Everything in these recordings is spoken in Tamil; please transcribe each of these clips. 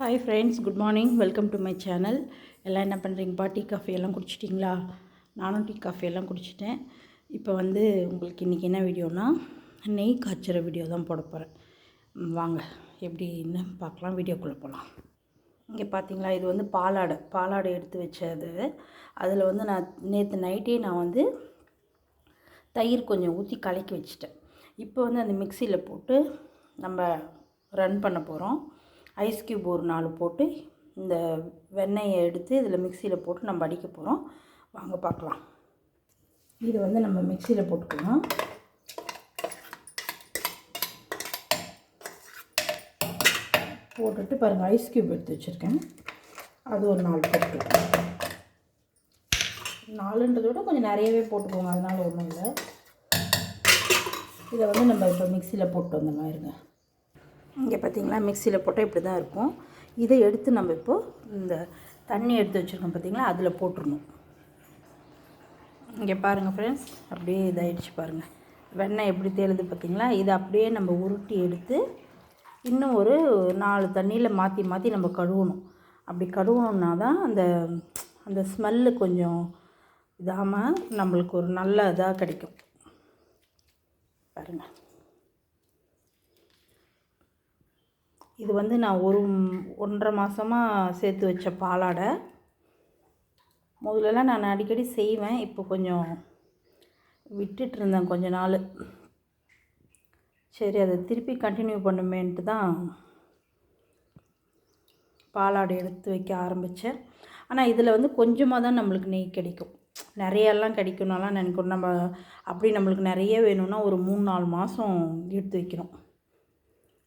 Hi friends good morning welcome to my channel எல்லாம் என்ன பண்ணுறீங்கப்பா டீ காஃபி எல்லாம் குடிச்சிட்டிங்களா? நானும் டீ காஃபி எல்லாம் குடிச்சிட்டேன். இப்போ வந்து உங்களுக்கு இன்றைக்கி என்ன வீடியோனா நெய் காய்ச்சுற வீடியோ தான் போட போகிறேன் வாங்க. எப்படின்னு பார்க்கலாம். வீடியோக்குள்ளே போகலாம் இங்கே பார்த்தீங்களா இது வந்து பாலாடை. பாலாடை எடுத்து வச்சது. அதில் வந்து நான் நேற்று நைட்டே நான் வந்து தயிர் கொஞ்சம் ஊற்றி கலக்கி வச்சுட்டேன். இப்போ வந்து அந்த மிக்சியில் போட்டு நம்ம ரன் பண்ண போகிறோம் ஐஸ் கியூப் ஒரு நாலு போட்டு இந்த வெண்ணெயை எடுத்து இதில் மிக்சியில் போட்டு நம்ம அடிக்க போகிறோம். வாங்க பார்க்கலாம். இது வந்து நம்ம மிக்சியில் போட்டுக்கலாம். போட்டுட்டு பாருங்கள் ஐஸ் கியூப் எடுத்து வச்சுருக்கேன். அது ஒரு நாலு போட்டுக்கலாம் நாலுன்றதை விட கொஞ்சம் நிறையவே போட்டுக்கோங்க அதனால் ஒன்றும் இல்லை. இதை வந்து நம்ம இப்போ மிக்சியில் போட்டு வந்த மாதிரிங்க இங்கே பார்த்தீங்களா மிக்சியில் போட்டால் இப்படி தான் இருக்கும். இதை எடுத்து நம்ம இப்போது இந்த தண்ணி எடுத்து வச்சுருக்கோம் பார்த்தீங்களா அதில் போட்டுடணும் இங்கே பாருங்கள் ஃப்ரெண்ட்ஸ் அப்படியே இதாகிடுச்சு பாருங்கள் வெண்ணெய் எப்படி தேழுது பார்த்தீங்களா இதை அப்படியே நம்ம உருட்டி எடுத்து இன்னும் ஒரு நாலு தண்ணியில் மாற்றி மாற்றி நம்ம கழுவணும். அப்படி கழுவணுன்னா தான் அந்த அந்த ஸ்மெல்லு கொஞ்சம் இதாமல் நம்மளுக்கு ஒரு நல்ல இதாக கிடைக்கும். பாருங்கள் இது வந்து நான் ஒரு ஒன்றரை மாதமாக சேர்த்து வச்ச பாலாடை. முதல்லலாம் நான் அடிக்கடி செய்வேன். இப்போ கொஞ்சம் விட்டுட்டு இருந்தேன் கொஞ்ச நாள். சரி அதை திருப்பி கண்டினியூ பண்ணுமேன்ட்டு தான் பாலாடை எடுத்து வைக்க ஆரம்பித்தேன் ஆனால் இதில் வந்து கொஞ்சமாக தான் நம்மளுக்கு நெய் கிடைக்கும். நிறையெல்லாம் கிடைக்கணும்லாம் நினைக்கணும். நம்ம அப்படி நம்மளுக்கு நிறைய வேணும்னா ஒரு மூணு நாலு மாதம் எடுத்து வைக்கணும்.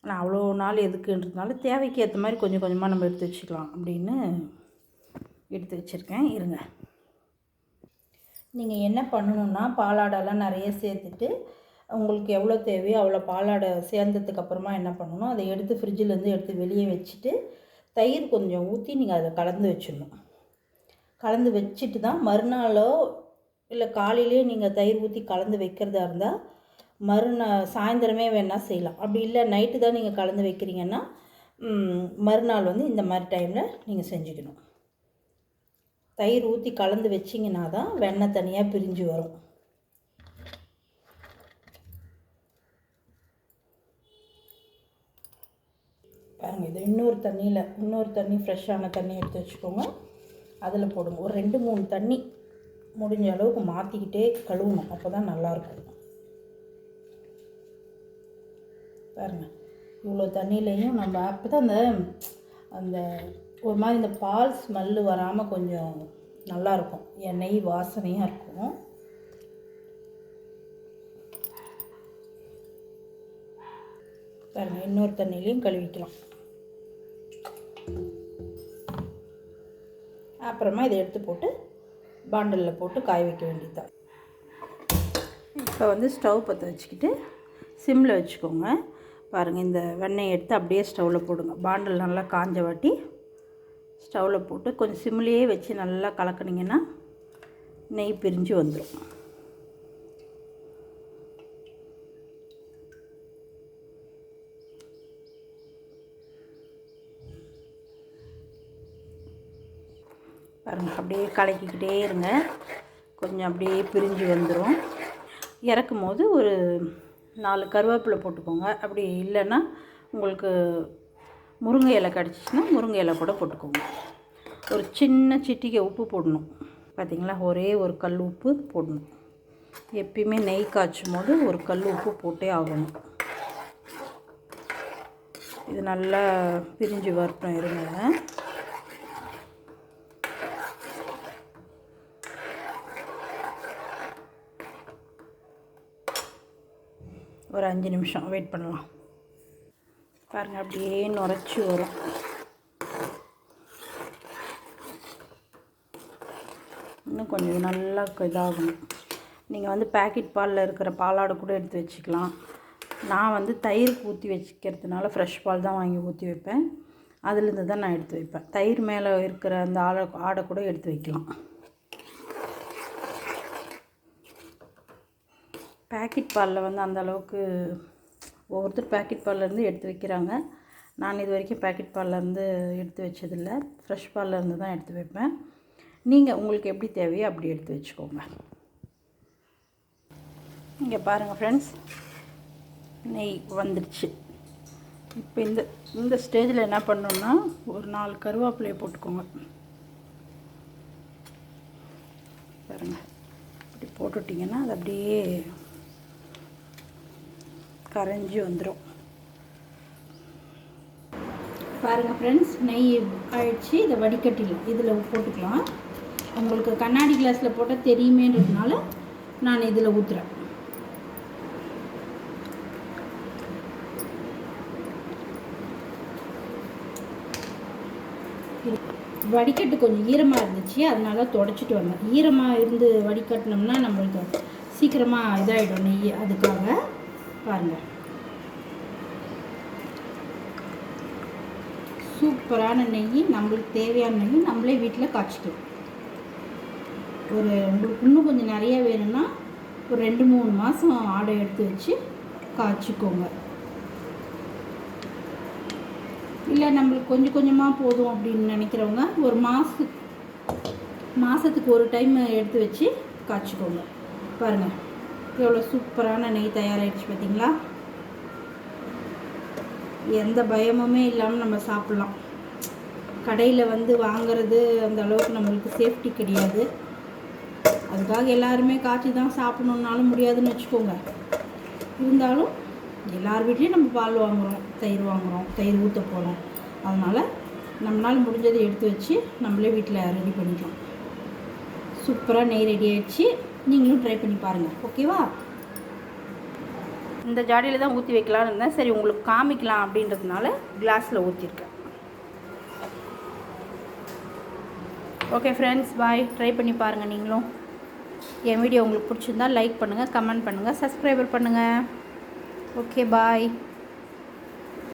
ஆனால் அவ்வளோ நாள் எதுக்குன்றதுனால தேவைக்கு ஏற்ற மாதிரி கொஞ்சம் கொஞ்சமாக நம்ம எடுத்து வச்சுக்கலாம் அப்படின்னு எடுத்து வச்சுருக்கேன். இருங்க. நீங்கள் என்ன பண்ணணுன்னா பாலாடெல்லாம் நிறைய சேர்த்துட்டு உங்களுக்கு எவ்வளோ தேவையோ அவ்வளோ பாலாடை சேர்ந்ததுக்கு அப்புறமா என்ன பண்ணணும் அதை எடுத்து ஃப்ரிட்ஜிலேருந்து எடுத்து வெளியே வச்சுட்டு தயிர் கொஞ்சம் ஊற்றி நீங்கள் அதில் கலந்து வச்சிடணும். கலந்து வச்சுட்டு தான் மறுநாளோ இல்லை காலையிலேயே நீங்கள் தயிர் ஊற்றி கலந்து வைக்கிறதா இருந்தால் மறுநாள் சாயந்தரமே வேணால் செய்யலாம். அப்படி இல்லை நைட்டு தான் நீங்கள் கலந்து வைக்கிறீங்கன்னா மறுநாள் வந்து இந்த மாதிரி டைமில் நீங்கள் செஞ்சுக்கணும். தயிர் ஊற்றி கலந்து வச்சிங்கன்னா தான் வெண்ணெய் தனியாக பிரிஞ்சு வரும். பாருங்கள் இது இன்னொரு தண்ணியில் இன்னொரு தண்ணி ஃப்ரெஷ்ஷான தண்ணி எடுத்து வச்சுக்கோங்க. அதில் போடுங்க. ஒரு ரெண்டு மூணு தண்ணி முடிஞ்ச அளவுக்கு மாற்றிக்கிட்டே கழுவணும். அப்போ தான் நல்லாயிருக்கும் பாருங்கள் இவ்வளோ தண்ணியிலையும் நம்ம அப்போ தான் அந்த அந்த ஒரு மாதிரி இந்த பால் ஸ்மெல்லு வராமல் கொஞ்சம் நல்லாயிருக்கும். எண்ணெய் வாசனையாக இருக்கும். பாருங்கள் இன்னொரு தண்ணியிலையும் கழுவிக்கலாம் அப்புறமா இதை எடுத்து போட்டு பாண்டலில் போட்டு காய வைக்க வேண்டியதுதான். இப்போ வந்து ஸ்டவ் பற்ற வச்சுக்கிட்டு சிம்மில் வச்சுக்கோங்க. பாருங்கள் இந்த வெண்ணெய் எடுத்து அப்படியே ஸ்டவ்வில் போடுங்க. பாண்டில் நல்லா காஞ்ச வாட்டி ஸ்டவ்வில் போட்டு கொஞ்சம் சிம்லேயே வச்சு நல்லா கலக்குனிங்கன்னா நெய் பிரிஞ்சு வந்துடும் பாருங்கள் அப்படியே கலக்கிக்கிட்டே இருங்க. கொஞ்சம் அப்படியே பிரிஞ்சு வந்துடும் இறக்கும் போது ஒரு நாலு கருவேப்பிலை போட்டுக்கோங்க. அப்படி இல்லைன்னா உங்களுக்கு முருங்கை இலை கிடச்சிச்சின்னா முருங்கை இலை கூட போட்டுக்கோங்க. ஒரு சின்ன சிட்டிகை உப்பு போடணும். பார்த்தீங்களா? ஒரே ஒரு கல் உப்பு போடணும். எப்பயுமே நெய் காய்ச்சும் போது ஒரு கல் உப்பு போட்டே ஆகணும். இது நல்லா பிரிஞ்சு வரட்டும் இருங்க. ஒரு அஞ்சு நிமிஷம் வெயிட் பண்ணலாம். பாருங்கள் அப்படியே நுரைச்சி வரும். இன்னும் கொஞ்சம் நல்லா இதாகும். இதாகணும் நீங்கள் வந்து பேக்கெட் பாலில் இருக்கிற பாலாடு கூட எடுத்து வச்சுக்கலாம். நான் வந்து தயிருக்கு ஊற்றி வச்சுக்கிறதுனால ஃப்ரெஷ் பால் தான் வாங்கி ஊற்றி வைப்பேன். அதுலேருந்து தான் நான் எடுத்து வைப்பேன். தயிர் மேலே இருக்கிற அந்த ஆடை ஆடை கூட எடுத்து வைக்கலாம். பேக்கெட் பாலில் வந்து அந்த அளவுக்கு ஒவ்வொருத்தர் பேக்கெட் பால்லேருந்து எடுத்து வைக்கிறாங்க. நான் இது வரைக்கும் பேக்கெட் பால்லேருந்து எடுத்து வச்சதில்லை. ஃப்ரெஷ் பால்லேருந்து தான் எடுத்து வைப்பேன். நீங்கள் உங்களுக்கு எப்படி தேவையோ அப்படி எடுத்து வச்சுக்கோங்க. இங்கே பாருங்கள் ஃப்ரெண்ட்ஸ் நெய் வந்துடுச்சு இப்போ இந்த இந்த ஸ்டேஜில் என்ன பண்ணணுன்னா ஒரு நாலு கருவேப்பிலையை போட்டுக்கோங்க. பாருங்கள் இப்படி போட்டுட்டிங்கன்னா அது அப்படியே கரைஞ்சி வந்துடும் பாருங்கள் ஃப்ரெண்ட்ஸ் நெய் ஆயிடுச்சு இதை வடிகட்டில் இதில் போட்டுக்கலாம். உங்களுக்கு கண்ணாடி கிளாஸில் போட்டால் தெரியுமேன்றதுனால நான் இதில் ஊற்றுறேன் வடிகட்டு கொஞ்சம் ஈரமாக இருந்துச்சு அதனால தொடச்சிட்டு வந்தேன் ஈரமாக இருந்து வடிகட்டினோம்னா நம்மளுக்கு சீக்கிரமாக இதாகிடும் நெய் அதுக்காக. பாருங்கள் சூப்பரான நெய் நம்மளுக்கு தேவையான நெய் நம்மளே வீட்டில் காய்ச்சிக்கலாம். ஒரு உங்களுக்கு இன்னும் கொஞ்சம் நிறைய வேணும்னா ஒரு ரெண்டு மூணு மாதம் ஆடை எடுத்து வச்சு காய்ச்சிக்கோங்க. இல்லை நம்மளுக்கு கொஞ்சம் கொஞ்சமாக போதும் அப்படின்னு நினைக்கிறவங்க ஒரு மாதத்து மாதத்துக்கு ஒரு டைம் எடுத்து வச்சு காய்ச்சிக்கோங்க. பாருங்கள் எவ்வளோ சூப்பரான நெய் தயாராகிடுச்சு பார்த்தீங்களா? எந்த பயமுமே இல்லாமல் நம்ம சாப்பிட்லாம். கடையில் வந்து வாங்குறது அந்த அளவுக்கு நம்மளுக்கு சேஃப்டி கிடையாது. அதுக்காக எல்லாருமே காய்ச்சி தான் சாப்பிடணுன்னாலும் முடியாதுன்னு வச்சுக்கோங்க. இருந்தாலும் எல்லார் வீட்லேயும் நம்ம பால் வாங்குகிறோம் தயிர் வாங்குகிறோம் தயிர் ஊற்ற போகிறோம் அதனால் நம்மளால் முடிஞ்சதை எடுத்து வச்சு நம்மளே வீட்டில் ரெடி பண்ணிக்கலாம். சூப்பராக நெய் ரெடி ஆகிடுச்சு நீங்களும் ட்ரை பண்ணி பாருங்கள் ஓகேவா இந்த ஜாடியில் தான் ஊற்றி வைக்கலான்னு இருந்தேன். சரி உங்களுக்கு காமிக்கலாம் அப்படின்றதுனால கிளாஸில் ஊற்றிருக்கேன் ஓகே ஃப்ரெண்ட்ஸ் பாய் ட்ரை பண்ணி பாருங்கள் நீங்களும். என் வீடியோ உங்களுக்கு பிடிச்சிருந்தா லைக் பண்ணுங்கள் கமெண்ட் பண்ணுங்கள் சப்ஸ்கிரைபர் பண்ணுங்கள் ஓகே பாய்